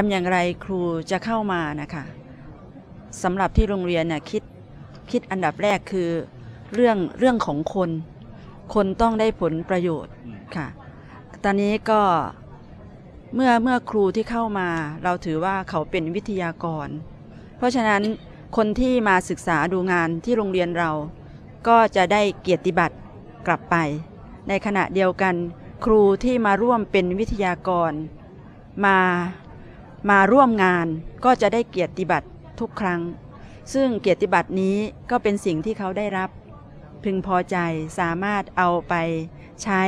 ทำอย่างไรครูจะเข้ามานะคะสำหรับที่โรงเรียนเนี่ยคิดคิดอันดับแรกคือเรื่องเรื่องของคน คนต้องได้ผลประโยชน์อืมค่ะ ตอนนี้ก็เมื่อเมื่อครูที่เข้ามาเราถือว่าเขาเป็นวิทยากร เพราะฉะนั้นคนที่มาศึกษาดูงานที่โรงเรียนเรา ก็จะได้เกียรติบัตรกลับไป ในขณะเดียวกัน ครูที่มาร่วมเป็นวิทยากร มา มาร่วมงานก็จะได้เกียรติบัตรทุกครั้ง ซึ่งเกียรติบัตรนี้ก็เป็นสิ่งที่เขาได้รับ พึงพอใจสามารถเอาไปใช้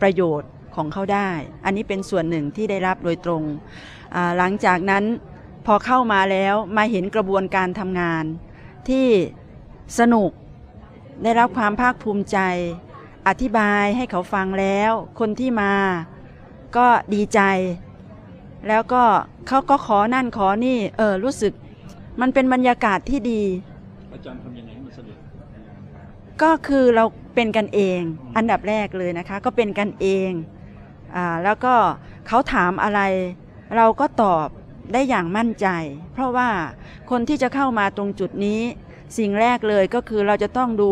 ประโยชน์ของเขาได้ อันนี้เป็นส่วนหนึ่งที่ได้รับโดยตรง หลังจากนั้นพอเข้ามาแล้วมาเห็นกระบวนการทำงาน ที่สนุกได้รับความภาคภูมิใจ อธิบายให้เขาฟังแล้ว คนที่มาก็ดีใจ แล้วก็เขาก็ขอนั่นขอนี่ เออรู้สึก มันเป็นบรรยากาศที่ดีอาจารย์ทำยังไงให้มันสนุกก็คือเราเป็นกันเอง อันดับแรกเลยนะคะ ก็เป็นกันเองอ่าแล้วก็เขาถามอะไร เราก็ตอบได้อย่างมั่นใจ เพราะว่าคนที่จะเข้ามาตรงจุดนี้ สิ่งแรกเลยก็คือเราจะต้องดู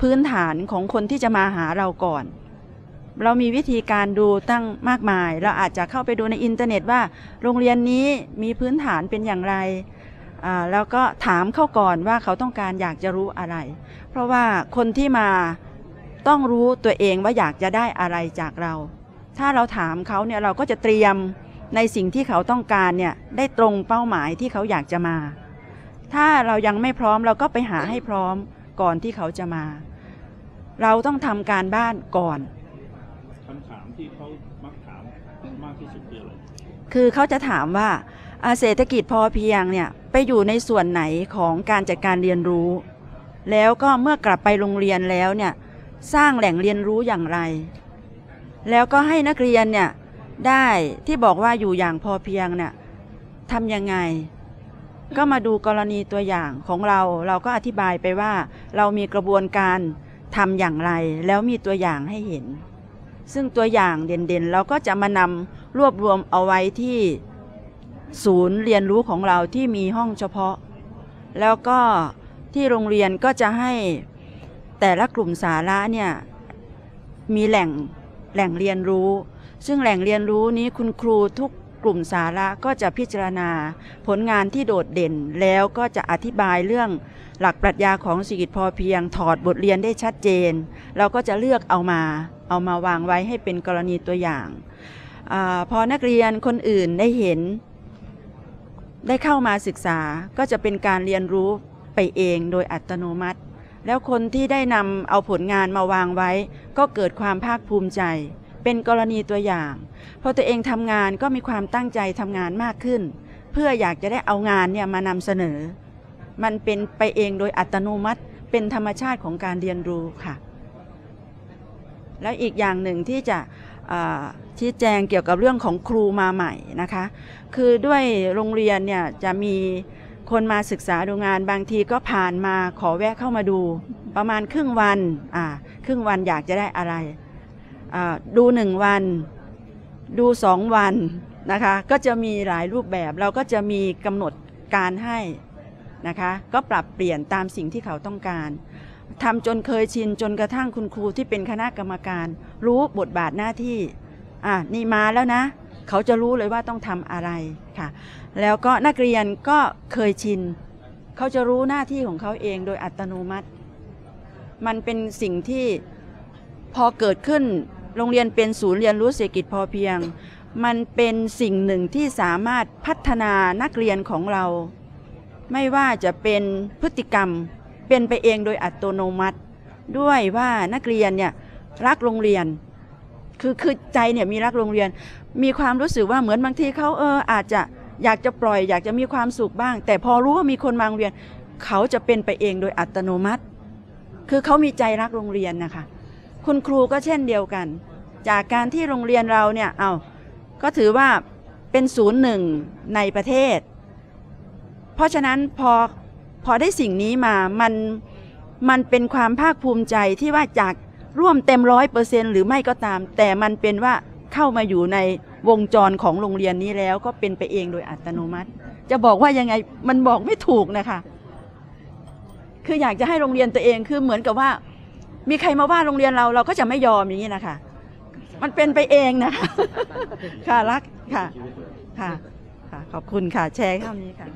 พื้นฐานของคนที่จะมาหาเราก่อน เรามีวิธีการดูตั้งมากมาย เราอาจจะเข้าไปดูในอินเทอร์เน็ตว่า โรงเรียนนี้มีพื้นฐานเป็นอย่างไรแล้วก็ถามเข้าก่อนว่าเขาต้องการอยากจะรู้อะไร เพราะว่าคนที่มาต้องรู้ตัวเองว่าอยากจะได้อะไรจากเรา ถ้าเราถามเขาเนี่ยเราก็จะเตรียมในสิ่งที่เขาต้องการเนี่ยได้ตรงเป้าหมายที่เขาอยากจะมา ถ้าเรายังไม่พร้อมเราก็ไปหาให้พร้อมก่อนที่เขาจะมา เราต้องทำการบ้านก่อน ที่เขามักถามมากที่สุดคืออะไรคือเขาจะถามว่าอ่าเศรษฐกิจพอเพียงเนี่ยไปอยู่ในส่วนไหนของการจัดการเรียนรู้ แล้วก็เมื่อกลับไปโรงเรียนแล้วเนี่ยสร้างแหล่งเรียนรู้อย่างไร แล้วก็ให้นักเรียนเนี่ยได้ที่บอกว่าอยู่อย่างพอเพียงเนี่ยทำยังไง ก็มาดูกรณีตัวอย่างของเราเราก็อธิบายไปว่าเรามีกระบวนการทำอย่างไร แล้วมีตัวอย่างให้เห็น ซึ่งตัวอย่างเด่นๆ เราก็จะมานำรวบรวมเอาไว้ที่ศูนย์เรียนรู้ของเราที่มีห้องเฉพาะ แล้วก็ที่โรงเรียนก็จะให้แต่ละกลุ่มสาระเนี่ยมีแหล่งแหล่งเรียนรู้ ซึ่งแหล่งเรียนรู้นี้คุณครูทุก กลุ่มสาระก็จะพิจารณา ผลงานที่โดดเด่นแล้วก็จะอธิบายเรื่องหลักปรัชญาของเศรษฐกิจพอเพียงถอดบทเรียนได้ชัดเจน เราก็จะเลือกเอามาเอามาวางไว้ให้เป็นกรณีตัวอย่างอพอนักเรียนคนอื่นได้เห็น ได้เข้ามาศึกษาก็จะเป็นการเรียนรู้ไปเองโดยอัตโนมัติ แล้วคนที่ได้นำเอาผลงานมาวางไว้ ก็เกิดความภาคภูมิใจ เป็นกรณีตัวอย่าง พอตัวเองทำงานก็มีความตั้งใจทำงานมากขึ้น เพื่ออยากจะได้เอางานเนี่ยมานำเสนอ มันเป็นไปเองโดยอัตโนมัติเป็นธรรมชาติของการเรียนรู้ค่ะ แล้วอีกอย่างหนึ่งที่จะชี้แจงเกี่ยวกับเรื่องของครูมาใหม่นะคะ คือด้วยโรงเรียนเนี่ยจะมีคนมาศึกษาดูงานบางทีก็ผ่านมาขอแวะเข้ามาดู ประมาณครึ่งวันอ่าครึ่งวันอยากจะได้อะไร ดูหนึ่งวัน ดูสองวันนะคะก็จะมีหลายรูปแบบเราก็จะมีกำหนดการให้นะคะก็ปรับเปลี่ยนตามสิ่งที่เขาต้องการทำจนเคยชินจนกระทั่งคุณครูที่เป็นคณะกรรมการ รู้บทบาทหน้าที่อะนี่มาแล้วนะ เขาจะรู้เลยว่าต้องทำอะไรค่ะ แล้วก็นักเรียนก็เคยชิน เขาจะรู้หน้าที่ของเขาเองโดยอัตโนมัติ มันเป็นสิ่งที่พอเกิดขึ้น โรงเรียนเป็นศูนย์เรียนรู้เศรษฐกิจพอเพียง มันเป็นสิ่งหนึ่งที่สามารถพัฒนานักเรียนของเรา ไม่ว่าจะเป็นพฤติกรรมเป็นไปเองโดยอัตโนมัติ ด้วยว่านักเรียนเนี่ยรักโรงเรียน คือคือใจเนี่ยมีรักโรงเรียน มีความรู้สึกว่าเหมือนบางทีเขาเอออาจจะอยากจะปล่อย อยากจะมีความสุขบ้าง แต่พอรู้ว่ามีคนมาโรงเรียน เขาจะเป็นไปเองโดยอัตโนมัติ คือเขามีใจรักโรงเรียนนะคะ คุณครูก็เช่นเดียวกัน จากการที่โรงเรียนเราเนี่ยเอาก็ถือว่าเป็นศูนย์หนึ่งในประเทศ เพราะฉะนั้นพอพอได้สิ่งนี้มามันมันเป็นความภาคภูมิใจที่ว่าจากร่วมเต็มร้อยเปอร์เซ็นหรือไม่ก็ตาม แต่มันเป็นว่าเข้ามาอยู่ในวงจรของโรงเรียนนี้แล้วก็เป็นไปเองโดยอัตโนมัติ จะบอกว่ายังไงมันบอกไม่ถูกนะคะ คืออยากจะให้โรงเรียนตัวเองคือเหมือนกับว่า มีใครมาว่าโรงเรียนเราเราก็จะไม่ยอมอย่างนี้นะคะ มันเป็นไปเองนะคะ ค่ะรักค่ะ ค่ะ ค่ะ ขอบคุณค่ะ แชร์คำนี้ค่ะ